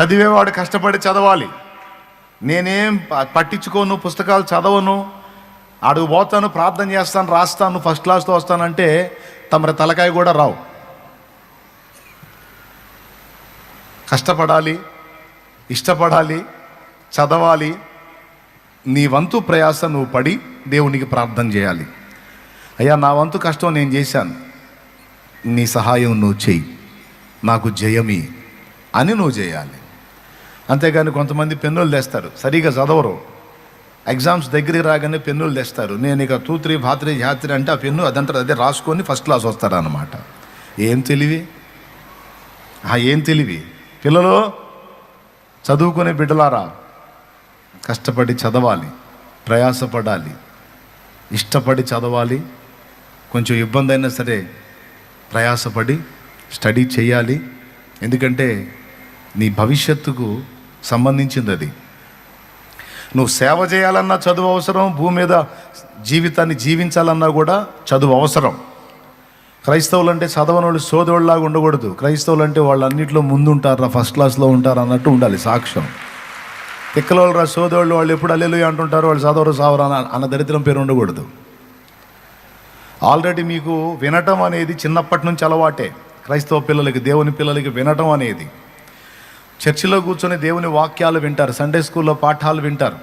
చదివేవాడు కష్టపడి చదవాలి. నేనేం ప- పట్టించుకోను పుస్తకాలు చదవను అడుగు పోతాను ప్రార్థన చేస్తాను రాస్తాను ఫస్ట్ క్లాస్తో వస్తానంటే తమరి తలకాయ కూడా రావు. కష్టపడాలి ఇష్టపడాలి చదవాలి నీ వంతు ప్రయాస నువ్వు పడి దేవునికి ప్రార్థన చేయాలి. అయ్యా నా వంతు కష్టం నేను చేశాను. నీ సహాయం నువ్వు చెయ్యి. నాకు జయమి అని నువ్వు చేయాలి. అంతేగాని కొంతమంది పెన్నులు తెస్తారు సరిగా చదవరు. ఎగ్జామ్స్ దగ్గరికి రాగానే పెన్నులు తెస్తారు నేను ఇక టూ త్రీ భాత్రి జాత్రి అంటే ఆ పెన్ను అదంతా అదే రాసుకొని ఫస్ట్ క్లాస్ వస్తారన్నమాట. ఏం తెలివి? ఆ ఏం తెలివి? పిల్లలు చదువుకునే బిడ్డలారా? కష్టపడి చదవాలి. ప్రయాసపడాలి. ఇష్టపడి చదవాలి. కొంచెం ఇబ్బంది అయినా సరే ప్రయాసపడి స్టడీ చేయాలి. ఎందుకంటే నీ భవిష్యత్తుకు సంబంధించింది అది నువ్వు సేవ చేయాలన్నా చదువు అవసరం భూమి మీద జీవితాన్ని జీవించాలన్నా కూడా చదువు అవసరం. క్రైస్తవులు అంటే చదవని వాళ్ళు సోదరులాగా ఉండకూడదు. క్రైస్తవులు అంటే వాళ్ళు అన్నింటిలో ముందుంటారా ఫస్ట్ క్లాస్లో ఉంటారు అన్నట్టు ఉండాలి సాక్ష్యం. తిక్కలోళ్ళు రా సోదరులు వాళ్ళు ఎప్పుడు అల్లెలు అంటుంటారు వాళ్ళు చదవరు సావరు అన్న అన్న దరిద్రం పేరు ఉండకూడదు. ఆల్రెడీ మీకు వినటం అనేది చిన్నప్పటి నుంచి అలవాటే. క్రైస్తవ పిల్లలకి దేవుని పిల్లలకి వినటం అనేది. చర్చిలో కూర్చొని దేవుని వాక్యాలు వింటారు సండే స్కూల్లో పాఠాలు వింటారు.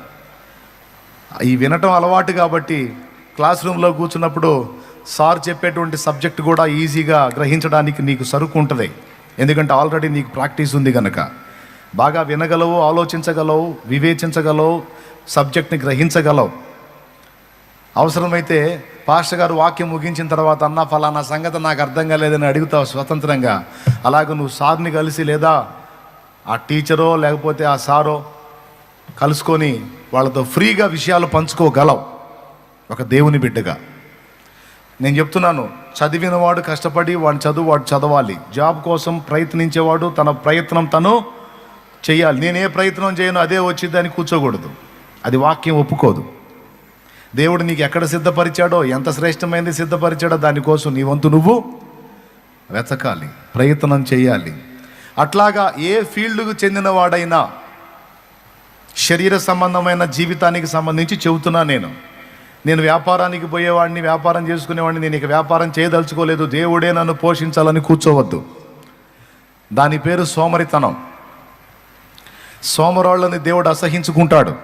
ఈ వినటం అలవాటు కాబట్టి క్లాస్ రూమ్లో కూర్చున్నప్పుడు సార్ చెప్పేటువంటి సబ్జెక్ట్ కూడా ఈజీగా గ్రహించడానికి నీకు సరుకు ఉంటుంది. ఎందుకంటే ఆల్రెడీ నీకు ప్రాక్టీస్ ఉంది కనుక బాగా వినగలవు ఆలోచించగలవు వివేచించగలవు సబ్జెక్ట్ని గ్రహించగలవు. అవసరమైతే పాస్టర్ గారు వాక్యం ముగించిన తర్వాత అన్న ఫలానా సంగతి నాకు అర్థం కాలేదని అడుగుతావు స్వతంత్రంగా. అలాగే నువ్వు సార్ని కలిసి లేదా ఆ టీచరో లేకపోతే ఆ సారో కలుసుకొని వాళ్ళతో ఫ్రీగా విషయాలు పంచుకోగలవు. ఒక దేవుని బిడ్డగా. నేను చెప్తున్నాను చదివినవాడు కష్టపడి వాడి చదువు వాడు చదవాలి. జాబ్ కోసం ప్రయత్నించేవాడు తన ప్రయత్నం తను చేయాలి. నేను ఏ ప్రయత్నం చేయను అదే వచ్చిందని కూర్చోకూడదు. అది వాక్యం ఒప్పుకోదు. దేవుడు నీకు ఎక్కడ సిద్ధపరిచాడో ఎంత శ్రేష్టమైనది సిద్ధపరిచాడో దానికోసం నీ వంతు నువ్వు వెతకాలి ప్రయత్నం చేయాలి. అట్లాగా ఏ ఫీల్డ్కు చెందినవాడైనా శరీర సంబంధమైన జీవితానికి సంబంధించి చెబుతున్నా నేను. నేను వ్యాపారానికి పోయేవాడిని వ్యాపారం చేసుకునేవాడిని నేను ఇక వ్యాపారం చేయదలుచుకోలేదు. దేవుడే నన్ను పోషించాలని కూర్చోవద్దు. దాని పేరు సోమరితనం. సోమరాళ్ళని దేవుడు అసహించుకుంటాడు.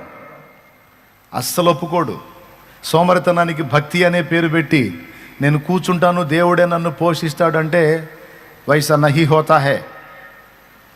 అస్సలు ఒప్పుకోడు. సోమరితనానికి భక్తి అనే పేరు పెట్టి నేను కూర్చుంటాను దేవుడే నన్ను పోషిస్తాడంటే వైసా నహి హోతా హే.